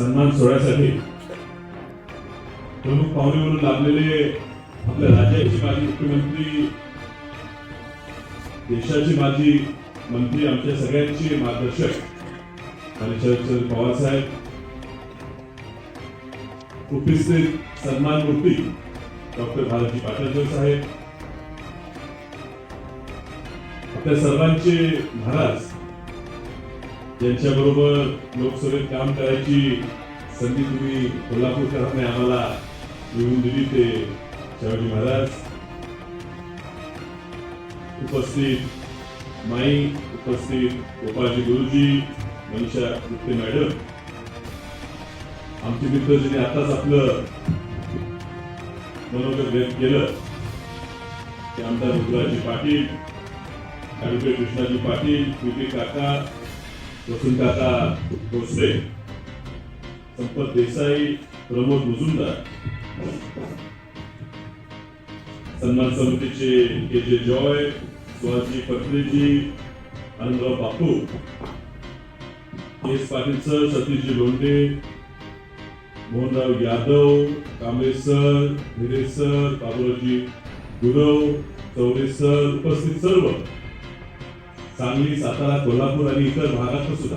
सन्मान सोहळ्यासाठी प्रमुख पाहुणे म्हणून लाभलेले आपल्या राज्याचे माजी मुख्यमंत्री देशाचे माजी मंत्री आमच्या सगळ्यांचे मार्गदर्शक आणि शरद पवार साहेब उपस्थित सन्मान मूर्ती डॉक्टर भारतजी पाटणकर साहेब आपल्या सर्वांचे महाराज यांच्याबरोबर लोकसभेत काम करायची संधी तुम्ही कोल्हापूरकरांनी आम्हाला मिळवून दिली ते शिवाजी महाराज. उपस्थित माई उपस्थित गोपाळजी गुरुजी मनीषा गुप्ते मॅडम. आमचे मित्र ज्यांनी आताच आपलं मनोगत व्यक्त केलं ते आमदार रुद्राजी पाटील ऍडव्होकेट कृष्णाजी पाटील पी काका वसंत भोसले संपत देसाई प्रमोद मुजुमदार. सन्मान समितीचे K J Joy Suhasji Phatareji Anandrao Bapu. S Patil sir Satishji Londhe Mohanrao Yadav Kamble sir Hire sir Baburaoji Gurav Chaure sir उपस्थित सर्व. सांगली सातारा कोल्हापूर आणि इतर भागात सुद्धा.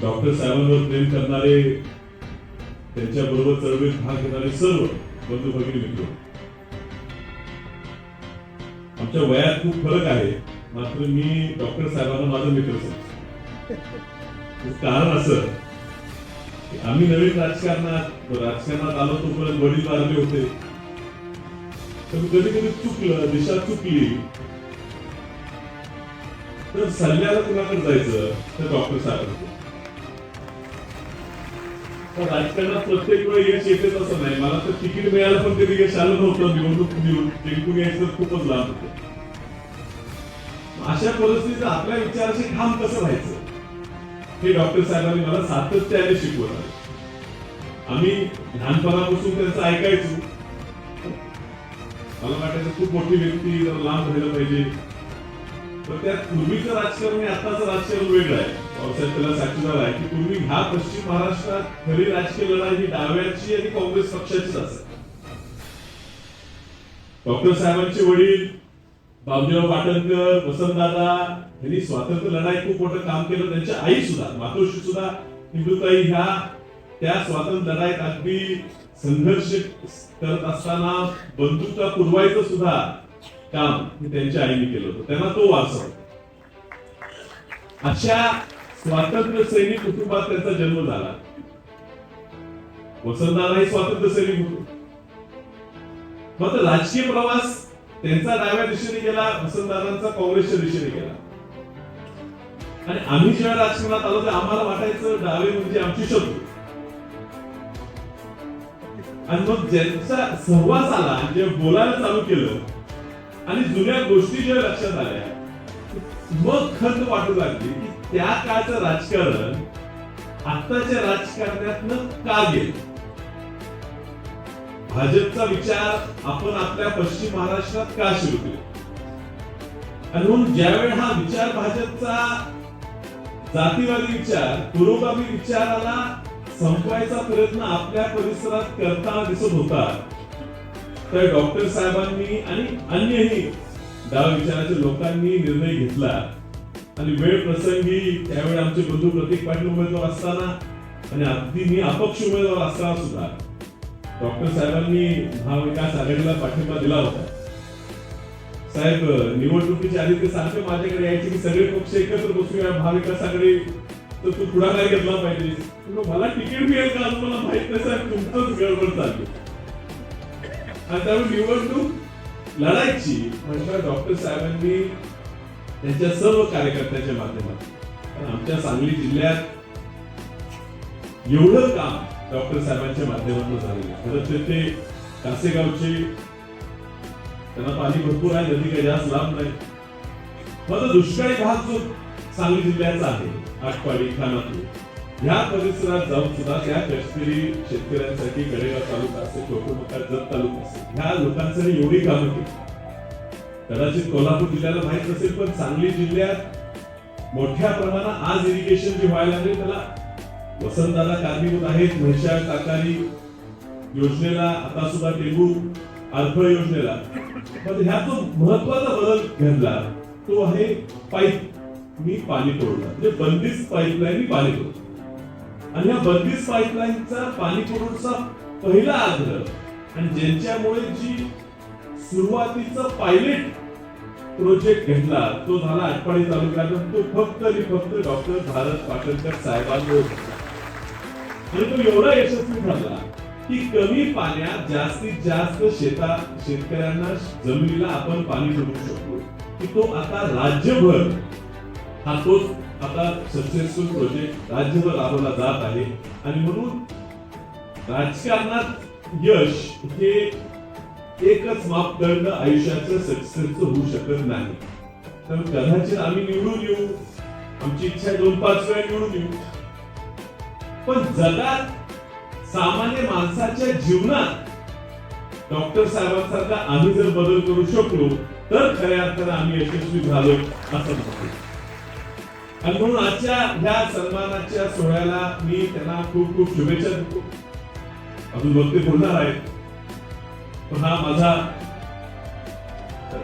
डॉक्टर साहेबांवर प्रेम करणारे त्यांच्याबरोबर चळवळीत भाग घेणारे सर्व बंधू भगिनी मित्र. आमच्या वयात खूप फरक आहे मात्र मी डॉक्टर साहेबांना माझा मित्र समजतो. कारण असं की आम्ही नवीन राजकारणात राजकारणात आलो तोपर्यंत वडील वारले होते. तर कधी कधी चुकलं दिशा चुकली. तर सल्ल्याला कुणाकडे जायचं? तर डॉक्टर साहेब तर राजकारणात प्रत्येक वेळ यश येतेच असं नाही. मला तर तिकीट मिळालं पण कधी यश आलं नव्हतं. निवडणूक निवडून जिंकून यायचं खूपच लांब होत. अशा परिस्थितीत आपल्या विचाराशी ठाम कसं राहायचं? हे डॉक्टर साहेबांनी मला सातत्याने शिकवत आहे. आम्ही लहानपणापासून त्यांचं ऐकायचो. मला वाटायचं खूप मोठी व्यक्ती लांब राहिलं पाहिजे. तर त्या पूर्वीचं राजकारण आणि आताचं राजकारण वेगळं आहे. पावसाळ्यात त्याला साक्षीदार आहे. की पूर्वी ह्या पश्चिम महाराष्ट्रात खरी राजकीय लढाई ही डाव्याची आणि काँग्रेस पक्षाचीच असते डॉक्टर साहेबांचे वडील बाबूराव पाटणकर वसंतदादा यांनी स्वातंत्र्य लढाई खूप मोठं काम केलं. त्यांच्या आई सुद्धा मातोश्री सुद्धा हिंदुताई ह्या त्या स्वातंत्र्य लढाईत अगदी संघर्ष करत असताना बंधुता पुरवायचं सुद्धा काम हे त्यांच्या आईने केलं होतं. त्यांना तो वारसा अशा स्वातंत्र्य सैनिक कुटुंबात त्यांचा जन्म झाला. वसंतदादाही स्वातंत्र्य सैनिक होतो. मात्र राजकीय प्रवास त्यांचा डाव्या दिशेने गेला वसंतदादांचा काँग्रेसच्या दिशेने गेला. आणि आम्ही जेव्हा राजकारणात आलो तर आम्हाला वाटायचं डावे म्हणजे आमची शत्रू. आणि मग ज्यांचा सहवास आला जे बोलायला चालू केलं आणि जुन्या गोष्टी ज्या लक्षात आल्या मग खंत वाटू लागली की त्या काळचं राजकारण आताच्या राजकारणातनं का गेलं? भाजपचा विचार आपण आपल्या पश्चिम महाराष्ट्रात का सुरू केला? आणि म्हणून ज्यावेळी हा विचार भाजपचा जातीवादी विचार पुरोगामी विचाराला संपवायचा प्रयत्न आपल्या परिसरात करताना दिसत होता तर डॉक्टर साहेबांनी आणि अन्यही डाव विचाराच्या लोकांनी निर्णय घेतला. आणि वेळ प्रसंगी त्यावेळी आमचे बंधू प्रतीक पाटील उमेदवार असताना आणि अगदी मी अपक्ष उमेदवार असताना सुद्धा डॉक्टर साहेबांनी महाविकास आघाडीला पाठिंबा दिला होता. साहेब निवडणुकीच्या आधी ते सारखे माझ्याकडे यायचे की सगळे पक्ष एकत्र बसूया महाविकास आघाडी तर तू पुढाकार घेतला पाहिजे. मला तिकीट मिळेल का? मला माहीत नाही साहेब. तुमचंच गडबड चालली. आणि त्यामुळे निवडणूक लढायची म्हणजे डॉक्टर साहेबांनी त्यांच्या सर्व कार्यकर्त्यांच्या माध्यमातून आमच्या सांगली जिल्ह्यात एवढं काम डॉक्टर साहेबांच्या माध्यमातून झालेलं खरं तर ते कासेगावचे त्यांना पाणी भरपूर आहे नदी काही जास्त लांब नाही. मात्र दुष्काळी भाग जो सांगली जिल्ह्याचा आहे आटपाडी खानापूर ह्या परिसरात जाऊन सुद्धा त्या कष्टकरी शेतकऱ्यांसाठी गडेगाव तालुका असेल कोकणमकार जत तालुका असेल ह्या लोकांसाठी एवढी कामं केली. कदाचित कोल्हापूर जिल्ह्याला माहीत नसेल पण सांगली जिल्ह्यात मोठ्या प्रमाणात आज इरिगेशन जे व्हायला लागले त्याला वसंतदादा कारणीभूत आहेत. म्हैशाळ काकारी योजनेला आता सुद्धा टेंबू आरफळ योजनेला. पण ह्या जो महत्त्वाचा बदल घडला. तो आहे पाईप. मी पाणी पुरवठा म्हणजे बंदिस्त पाईपलाईन मी पाणी पुरवठा आणि ह्या बंदिस्त पाईपलाईनचा पाणी पुरवठा पहिला आग्रह. आणि ज्यांच्यामुळे जी सुरुवातीचा पायलट प्रोजेक्ट घेतला तो झाला आटपाडी तालुक्यात तो फक्त आणि फक्त डॉक्टर भारत पाटणकर साहेबांमुळे आणि तो एवढा यशस्वी ठरला की कमी पाण्यात जास्तीत जास्त शेता शेतकऱ्यांना जमिनीला आपण पाणी पुरवू शकतो. की तो आता राज्यभर हा तोच आता सक्सेसफुल प्रोजेक्ट राज्यभर राबवला जात आहे. आणि म्हणून राजकारणात यश हे एकच मापदंड आयुष्याचं सक्सेसचं होऊ शकत नाही. तर कदाचित आम्ही निवडून येऊ. आमची इच्छा दोन पाच वेळा निवडून येऊ. पण जगात सामान्य माणसाच्या जीवनात डॉक्टर साहेबांसारखा आम्ही जर बदल करू शकलो तर खऱ्या अर्थानं आम्ही यशस्वी झालो असं म्हणतो. आणि म्हणून आजच्या ह्या सन्मानाच्या सोहळ्याला मी त्यांना खूप खूप शुभेच्छा देतो. अजून वक्ते बोलणार आहेत. पण हा माझा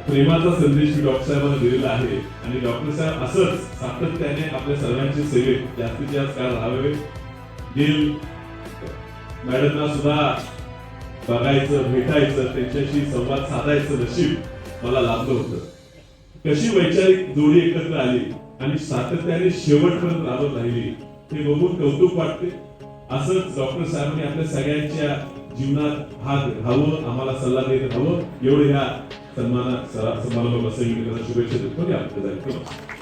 प्रेमाचा संदेश मी डॉक्टर साहेबांना दिलेला आहे. आणि डॉक्टर साहेब असंच सातत्याने आपल्या सर्वांची सेवेत जास्तीत जास्त काळ राहावे. गिल मॅडमना सुद्धा बघायचं भेटायचं त्यांच्याशी संवाद साधायचं नशीब मला लाभलं होतं. कशी वैचारिक जोडी एकत्र आली. आणि सातत्याने शेवटपर्यंत राबत राहिली. हे बघून कौतुक वाटते. असंच डॉक्टर साहेबांनी आपल्या सगळ्यांच्या जीवनात हात राहावं आम्हाला सल्ला देत राहावं. एवढे ह्या सन्माना समारंभ बसविण्याकरता शुभेच्छा देतो. जाईल